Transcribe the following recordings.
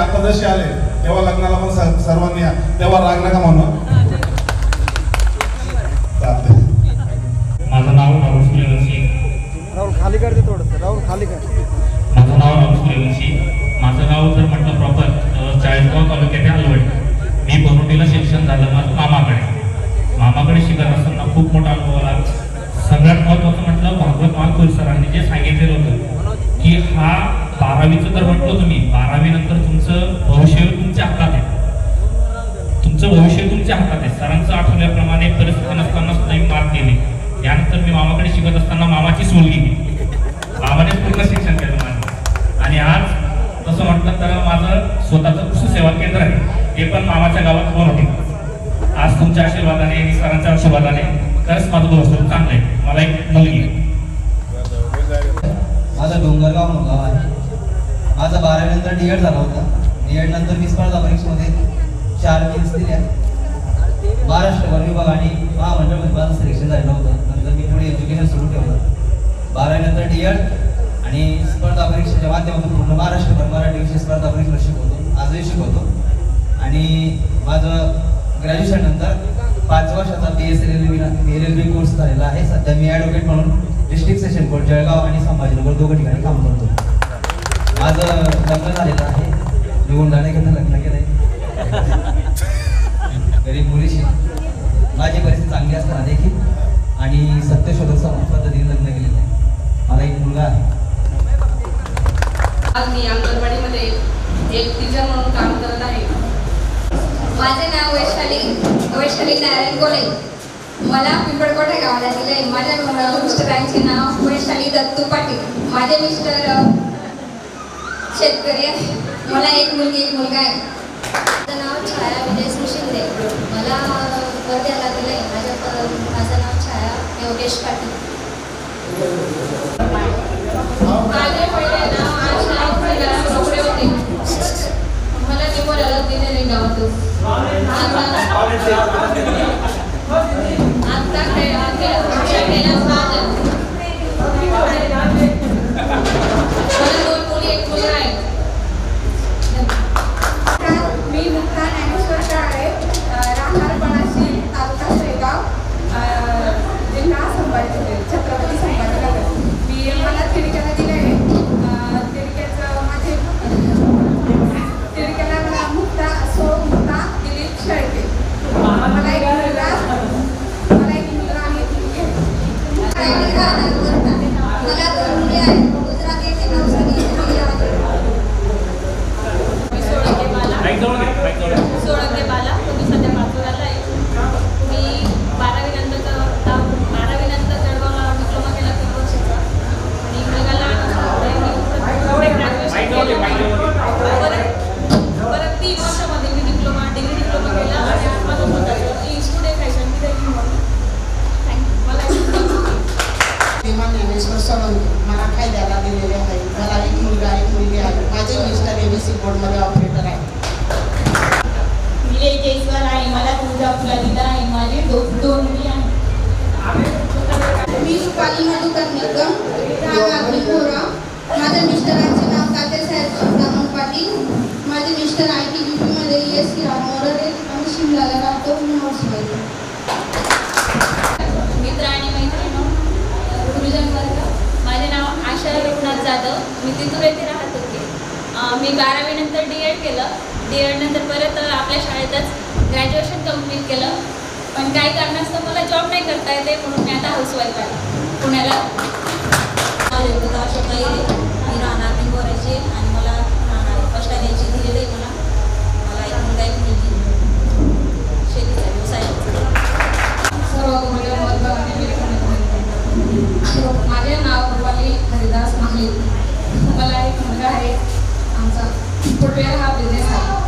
आता जसे आले तेव्हा लग्नाला पण सर्वांनी या. तेव्हा राग नका म्हणू चालतंय. माझं नाव राहुल सूर्यवंशी राहुल खाली कर ते थोडंसं. राहुल खाली कर. माझं नाव राहुल सूर्यवंशी माझं गाव जर म्हटलं प्रॉपर तर चाळीसगाव तालुक्यात अलवड मी बनवटीला शिक्षण झालं माझं मामाकडे. मामाकडे शिकत असताना खूप मोठा अनुभव आला. सगळ्यात महत्त्वाचं म्हटलं भागवत महाकुल सरांनी जे सांगितलेलं होतं की हा बारावीचं जर म्हटलं तुम्ही बारावी नंतर तुमचं भविष्य तुमच्या हातात आहे. तुमचं भविष्य तुमच्या हातात आहे. सरांचं आठवल्याप्रमाणे परिस्थिती नसताना सुद्धा मी मार्क केले. यानंतर मी मामाकडे शिकत असताना मामाची सोल गेली मामाने पूर्ण शिक्षण केलं माझं. आणि आज तसं म्हटलं तर माझं स्वतःचं कृषी सेवा केंद्र आहे. ते पण मामाच्या गावात बनवते आज तुमच्या आशीर्वादाने सरांच्या आशीर्वादाने खरंच माझं भविष्य चांगलं आहे. मला एक मुलगी माझा डोंगरगाव गाव आहे. माझा बारावीनंतर डी एड झाला होता. डी एड नंतर मी स्पर्धा परीक्षेमध्ये चार मिल्स दिल्या. महाराष्ट्र वन विभाग आणि महामंडळमध्ये माझं सिलेक्शन झालं होतं. नंतर मी पुढे एज्युकेशन सुरू ठेवलं. बारावीनंतर डी एड आणि स्पर्धा परीक्षेच्या माध्यमातून पूर्ण महाराष्ट्रभर मराठी विषय स्पर्धा परीक्षा शिकवतो. आजही शिकवतो. आणि माझं ग्रॅज्युएशन नंतर पाच वर्षाचा B S L L B L L B course झालेला आहे. सध्या मी ॲडव्होकेट म्हणून डिस्ट्रिक्ट सेशन कोर्ट जळगाव आणि संभाजीनगर दोघं ठिकाणी काम करतो. माझं लग्न झालेलं आहे. मी उंडाणेकडनं लग्न केलंय. गरीब मुलीशी. माझी परिस्थिती चांगली असताना देखील आणि सत्यशोधक सम- पद्धतीने लग्न केलेलं आहे. मला एक मुलगा आहे. आज मी अंगणवाडीमध्ये एक टीचर म्हणून काम करत आहे. माझे नाव वैशाली वैशाली नारायण गोले मला पिंपळकोट गावाला दिले माझ्या मिस्टरांचे नाव वैशाली दत्तू पाटील. माझे मिस्टर शेतकरी आहे. मला एक मुलगी एक मुलगा आहे. माझं नाव छाया विजय शिंदे. मला वर्ध्याला आहे माझ्या माझं नाव छाया योगेश पाटील. रुपाली मधुकर निकम राहणार माझ्या मिस्टरांचे नाव तात्यासाहेब सुदामन पाटील. माझे मिस्टर आय टी मध्ये पीमध्ये एस सी मोरडे आणि शिमलाला राहतो मी मित्र आणि मैत्रिणी गुरुजन वर्ग माझे नाव आशा रघुनाथ जाधव. मी तिथून येथे राहत होते. मी बारावीनंतर डी एड केलं. डी एडनंतर परत आपल्या शाळेतच ग्रॅज्युएशन कंप्लीट केलं. पण काही कारणास्तव मला जॉब नाही करता येते म्हणून मी आता हाऊसवाईफ आहे. पुण्याला अशोक नाईरे मी राहणार निंबोऱ्याची आणि मला राहणार फर्स्ट याची दिलेली आहे मला मला एक मुलगा एक मुलगी शेतीचा व्यवसाय सर्व गुरुजन वर्ग आणि मित्र माझे नाव रुपाली हरिदास माहली मला एक मुलगा आहे आमचा फुटवेअर हा बिझनेस आहे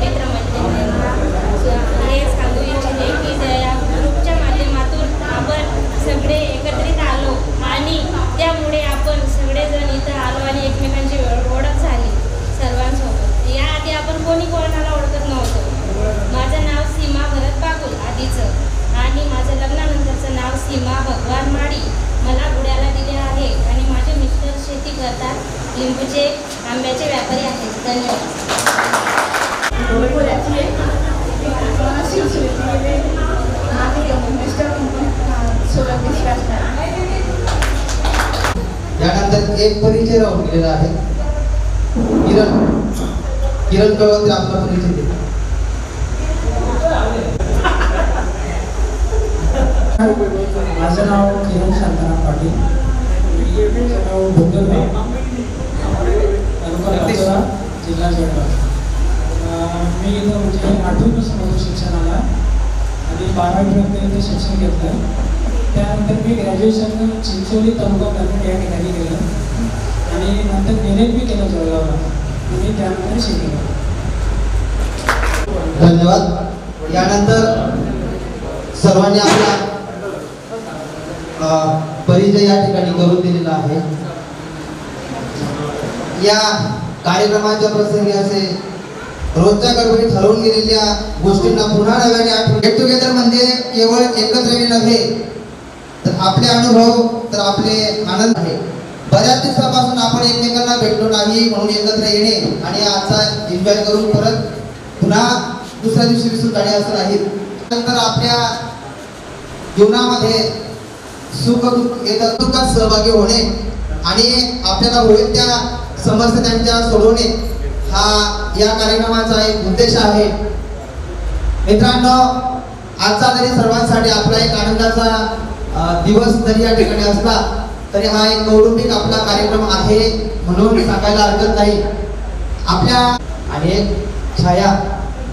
मित्रमंडळी हे सांगू इच्छिते की या ग्रुपच्या माध्यमातून आपण सगळे एकत्रित आलो आणि त्यामुळे आपण सगळेजण इथं आलो आणि एकमेकांची ओळ- ओळख झाली सर्वांसोबत याआधी आपण कोणी कोणाला ओळखत नव्हतो माझं नाव सीमा भरत बागुल आधीचं आणि माझं लग्नानंतरचं नाव सीमा भगवान माडी मला बुड्याला दिले आहे आणि माझे मिस्टर शेती करतात लिंबूचे आंब्याचे व्यापारी आहेत. धन्यवाद. यानंतर एक परिचय राहून गेलेला आहे. किरण. किरण कळवते आपला परिचय दे माझं नाव किरण शांताराम पाटील माझं नाव भोगरगाव तालुका पाचोरा जिल्हा जळगाव अं, मी इथं म्हणजे आठवीपासून होतो शिक्षणाला आणि बारावीपर्यंत इथं शिक्षण घेतलं. त्यानंतर मी ग्रॅज्युएशन चिंचोली तालुका कर्नाटक या ठिकाणी केलं आणि नंतर एल एल बी केलं जळगावला. आणि त्यानंतर शिकलो. धन्यवाद. यानंतर सर्वांनी आपला परिचय या ठिकाणी करून दिलेला आहे. या कार्यक्रमाच्या प्रसंगी असे रोजच्या गडबडीत हरवून गेलेल्या गोष्टींना पुन्हा नव्याने आठवण गेट टुगेदर म्हणजे केवळ एकत्र येणे नव्हे तर आपले अनुभव तर आपले आनंद आहे. बऱ्याच दिवसापासून आपण एकमेकांना भेटलो नाही म्हणून एकत्र येणे आणि आजचा एन्जॉय करून परत पुन्हा दुसऱ्या दिवशी विसरून जाणे असं राहील नंतर आपल्या जीवनामध्ये सुख दुःख येतात दुःखात सहभागी होणे आणि आपल्याला होईल त्या समस्या त्यांच्या सोडवणे हा या कार्यक्रमाचा एक उद्देश आहे. मित्रांनो आजचा जरी सर्वांसाठी आपला एक आनंदाचा दिवस जरी या ठिकाणी असला तरी हा एक कौटुंबिक आपला कार्यक्रम आहे म्हणून सांगायला हरकत नाही. आपल्या आणि एक छाया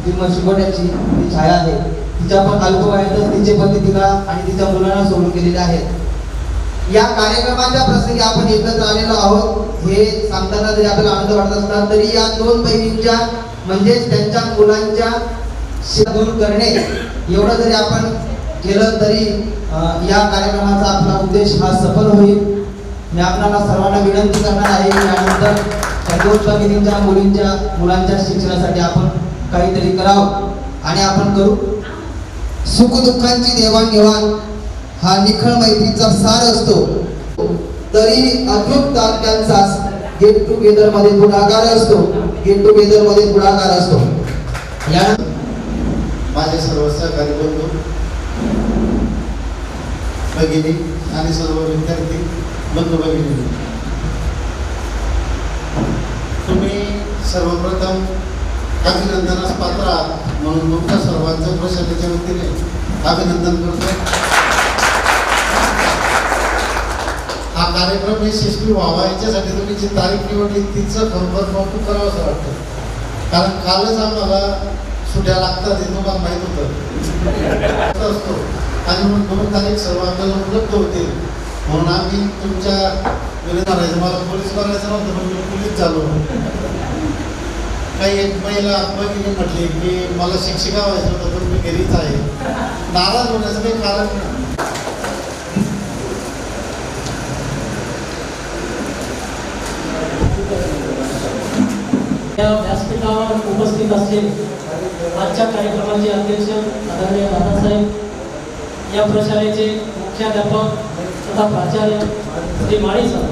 जी मग शिकवण्याची ती छाया आहे. तिच्या पण अल्पवयातच तिचे पती तिला आणि तिच्या मुलांना सोडून गेलेले आहेत. या कार्यक्रमाच्या प्रसंगी आपण एकत्र आलेलो आहोत. हे सांगताना जरी आपल्याला आनंद वाटत असला तरी या दोन बहिणींच्या म्हणजेच त्यांच्या मुलांच्या दूर करणे एवढं जरी आपण केलं तरी या कार्यक्रमाचा आपला उद्देश हा सफल होईल. मी आपल्याला सर्वांना विनंती करणार आहे यानंतर त्या दोन बहिणींच्या मुलींच्या मुलांच्या शिक्षणासाठी आपण काहीतरी करावं. आणि आपण करू. सुखदुःखांची देवाणघेवाण हा निखळ मैत्रीचा सार असतो. तरी अद्भुत त्यांचा गेट टुगेदरमध्ये पुढाकार असतो. गेट टुगेदरमध्ये पुढाकार असतो. या माझे सर्व सहकारी बंधू भगिनी आणि सर्व विद्यार्थी बंधू भगिनी. तुम्ही सर्वप्रथम अभिनंदनास पात्र आहात म्हणून तुमच्या सर्वांचं प्रशासनाच्या वतीने अभिनंदन करतो हा कार्यक्रम यशस्वी व्हावा. याच्यासाठी तुम्ही जी तारीख निवडली. तिचं खरोखर कौतुक करावं असं वाटतं. कारण कालच आम्हाला सुट्या लागतात हे तुम्हाला माहीत होतं. असतो. आणि म्हणून दोन तारीख सर्व आपल्याला उपलब्ध होतील म्हणून आम्ही तुमच्या विरोधात राहायचं मला पोलीस करायचं नव्हतं पण पोलीस झालो. काही एक महिला भगिनी म्हटली की मला शिक्षिका व्हायचं होतं पण मी घरीच आहे. नाराज होण्याचं काही कारण नाही. या व्यासपीठावर उपस्थित असलेले आजच्या कार्यक्रमाचे अध्यक्ष आदरणीय दादासाहेब या प्रशालेचे मुख्याध्यापक तथा प्राचार्य श्री माळी सर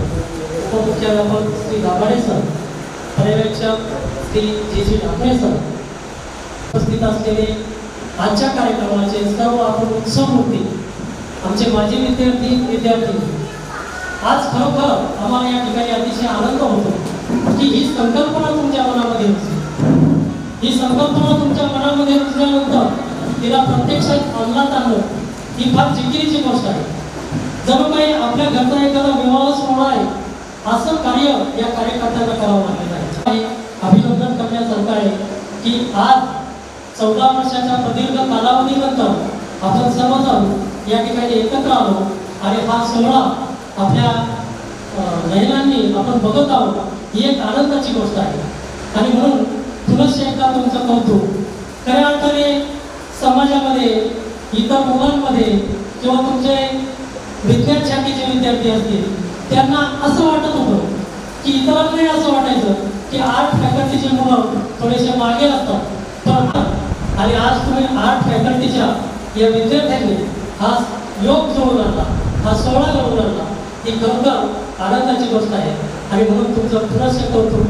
उपमुख्याध्यापक श्री दाभाडे सर पर्यवेक्षक श्री जे सी ठाकरे सर उपस्थित असलेले आजच्या कार्यक्रमाचे सर्व आपण उत्सव होते आमचे माजी विद्यार्थी विद्यार्थी आज खरोखर आम्हाला या ठिकाणी अतिशय आनंद होतो. की ही संकल्पना तुमच्या मनामध्ये ही संकल्पना तुमच्या मनामध्ये रुजल्यानंतर तिला प्रत्यक्षात अंमलात आणणं ही फार जिकिरीची गोष्ट आहे. जणू काही आपल्या घरचा एखादा विवाह सोहळा आहे असं कार्य या कार्यकर्त्यांना करावं लागलेलं आहे. अभिनंदन करण्यासारखं आहे की आज चौदा वर्षाच्या प्रदीर्घ कालावधीनंतर आपण सर्वजण या ठिकाणी एकत्र आलो. आणि हा सोहळा आपल्या महिलांनी आपण बघत आहोत. ही एक आनंदाची गोष्ट आहे. आणि म्हणून पुनश्च एकदा तुमचं कौतुक. खऱ्या अर्थाने समाजामध्ये इतर मुलांमध्ये किंवा तुमचे विज्ञान शाखेचे विद्यार्थी असतील त्यांना असं वाटत होतं की इतरांनाही असं वाटायचं की आर्ट फॅकल्टीचे मुलं थोडेसे मागे असतात. पण आणि आज तुम्ही आर्ट फॅकल्टीच्या या विद्यार्थ्यांनी हा योग घेऊन आणला हा सोहळा घेऊन आणला ही खरोखर आनंदाची गोष्ट आहे. आणि म्हणून तुमचं पुन्हा सांगतो